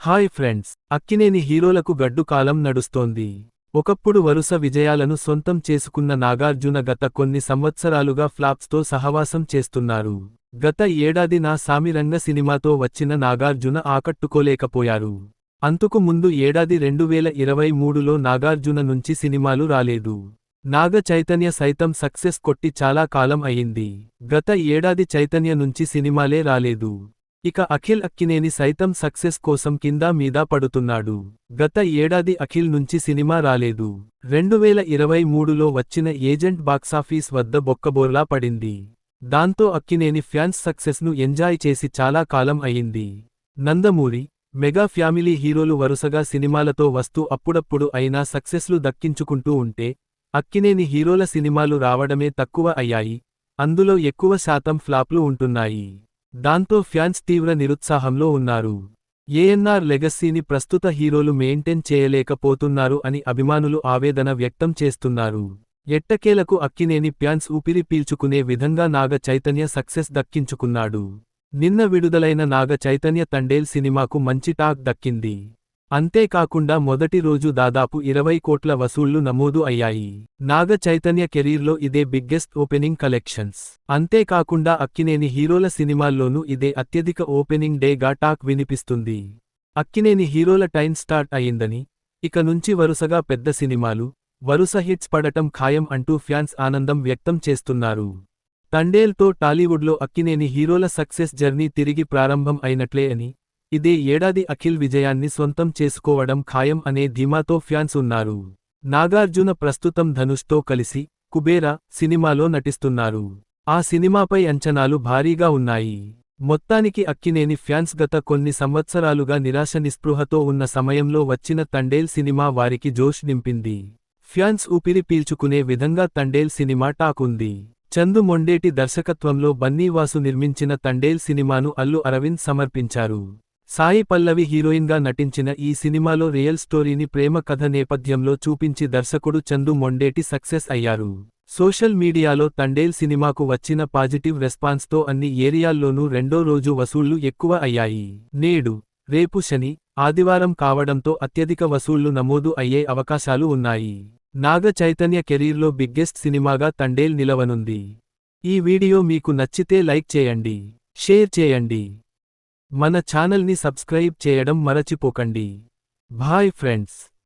Hi friends Akkineni హీరోలకు గడ్డు కాలం నడుస్తోంది. ఒకప్పుడు వరుస విజయాలను సొంతం చేసుకున్న నాగార్జున గత కొన్ని సంవత్సరాలుగా ఫ్లాప్స్తో సహవాసం చేస్తున్నారు. గత ఏడాది నా సామిరంగ సినిమాతో వచ్చిన నాగార్జున ఆకట్టుకోలేకపోయారు. అంతకు ముందు ఏడాది రెండువేల ఇరవై మూడులో నాగార్జున నుంచి సినిమాలు రాలేదు. నాగ చైతన్య సైతం సక్సెస్ కొట్టి చాలా కాలం అయింది. గత ఏడాది చైతన్య నుంచి సినిమాలే రాలేదు. ఇక అఖిల్ అక్కినేని సైతం సక్సెస్ కోసం కింద మీద పడుతున్నాడు. గత ఏడాది అఖిల్ నుంచి సినిమా రాలేదు. రెండువేల ఇరవై మూడులో వచ్చిన ఏజెంట్ బాక్సాఫీస్ వద్ద బొక్కబోర్లా పడింది. దాంతో అక్కినేని ఫ్యాన్స్ సక్సెస్ను ఎంజాయ్ చేసి చాలా కాలం అయింది. నందమూరి మెగా ఫ్యామిలీ హీరోలు వరుసగా సినిమాలతో వస్తూ అప్పుడప్పుడు అయినా సక్సెస్లు దక్కించుకుంటూ ఉంటే అక్కినేని హీరోల సినిమాలు రావడమే తక్కువ అయ్యాయి. అందులో ఎక్కువ శాతం ఫ్లాప్లు ఉంటున్నాయి. దాంతో ఫ్యాన్స్ తీవ్ర నిరుత్సాహంలో ఉన్నారు. ఏఎన్ఆర్ లెగసీని ప్రస్తుత హీరోలు మెయింటైన్ చేయలేకపోతున్నారు అని అభిమానులు ఆవేదన వ్యక్తం చేస్తున్నారు. ఎట్టకేలకు అక్కినేని ఫ్యాన్స్ ఊపిరి పీల్చుకునే విధంగా నాగ చైతన్య సక్సెస్ దక్కించుకున్నాడు. నిన్న విడుదలైన నాగ చైతన్య తండేల్ సినిమాకు మంచి టాక్ దక్కింది. అంతేకాకుండా మొదటి రోజు దాదాపు ఇరవై కోట్ల వసూళ్ళు నమోదు అయ్యాయి. నాగ చైతన్య కెరీర్లో ఇదే బిగ్గెస్ట్ ఓపెనింగ్ కలెక్షన్స్. అంతేకాకుండా అక్కినేని హీరోల సినిమాల్లోనూ ఇదే అత్యధిక ఓపెనింగ్ డేగా టాక్ వినిపిస్తుంది. అక్కినేని హీరోల టైం స్టార్ట్ అయిందని ఇక నుంచి వరుసగా పెద్ద సినిమాలు వరుస హిట్స్ పడటం ఖాయం అంటూ ఫ్యాన్స్ ఆనందం వ్యక్తం చేస్తున్నారు. తండేల్తో టాలీవుడ్లో అక్కినేని హీరోల సక్సెస్ జర్నీ తిరిగి ప్రారంభం అయినట్లే అని ఇదే ఏడాది అఖిల్ విజయాన్ని సొంతం చేసుకోవడం ఖాయం అనే ధీమాతో ఫ్యాన్స్ ఉన్నారు. నాగార్జున ప్రస్తుతం ధనుష్తో కలిసి కుబేరా సినిమాలో నటిస్తున్నారు. ఆ సినిమాపై అంచనాలు భారీగా ఉన్నాయి. మొత్తానికి అక్కినేని ఫ్యాన్స్ గత కొన్ని సంవత్సరాలుగా నిరాశ నిస్పృహతో ఉన్న సమయంలో వచ్చిన తండేల్ సినిమా వారికి జోష్ నింపింది. ఫ్యాన్స్ ఊపిరి పీల్చుకునే విధంగా తండేల్ సినిమా టాకుంది చందు మొండేటి దర్శకత్వంలో బన్నీవాసు నిర్మించిన తండేల్ సినిమాను అల్లు అరవింద్ సమర్పించారు. సాయి పల్లవి హీరోయిన్గా నటించిన ఈ సినిమాలో రియల్ స్టోరీని ప్రేమ కథ నేపథ్యంలో చూపించి దర్శకుడు చందు మొండేటి సక్సెస్ అయ్యారు. సోషల్ మీడియాలో తండేల్ సినిమాకు వచ్చిన పాజిటివ్ రెస్పాన్స్తో అన్ని ఏరియాల్లోనూ రెండో రోజు వసూళ్ళు ఎక్కువ అయ్యాయి. నేడు రేపు శని ఆదివారం కావడంతో అత్యధిక వసూళ్ళు నమోదు అయ్యే అవకాశాలు ఉన్నాయి. నాగ చైతన్య కెరీర్లో బిగ్గెస్ట్ సినిమాగా తండేల్ నిలవనుంది. ఈ వీడియో మీకు నచ్చితే లైక్ చేయండి షేర్ చేయండి. మన ఛానల్ని సబ్స్క్రైబ్ చేయడం మరచిపోకండి. Bye friends.